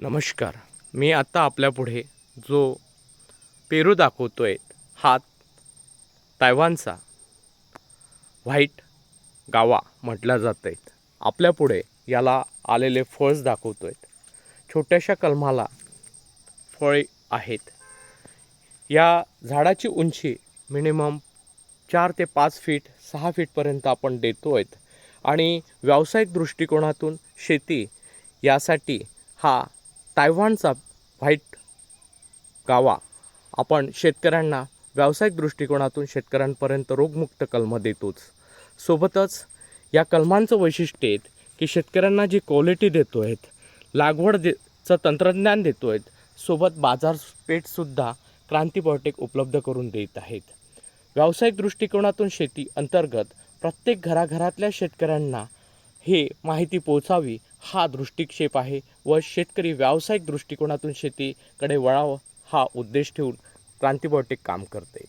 नमस्कार. मी आत्ता आपल्यापुढे जो पेरू दाखवतो आहे हा तायवानचा व्हाईट गावा म्हटला जात आहेत आपल्यापुढे याला आलेले फळस दाखवतो आहेत छोट्याशा कलमाला फळे आहेत. या झाडाची उंची मिनिमम चार ते पाच फीट सहा फीटपर्यंत आपण देतो आहेत आणि व्यावसायिक दृष्टिकोनातून शेती यासाठी हा तायवानचा व्हाईट गावा. आपण शेतकऱ्यांना व्यावसायिक दृष्टिकोनातून शेतकऱ्यांपर्यंत रोगमुक्त कलमं देतोच. सोबतच या कलमांचं वैशिष्ट्य आहेत की शेतकऱ्यांना जी क्वालिटी देतो आहेत लागवड देचं तंत्रज्ञान देतो आहेत सोबत बाजारपेठसुद्धा क्रांती उपलब्ध करून देत आहेत. व्यावसायिक दृष्टिकोनातून शेती अंतर्गत प्रत्येक घराघरातल्या शेतकऱ्यांना हे माहिती पोचावी हा दृष्टिक्षेप आहे व शेतकरी व्यावसायिक दृष्टिकोनातून शेतीकडे वळावं हा उद्देश ठेवून क्रांती काम करते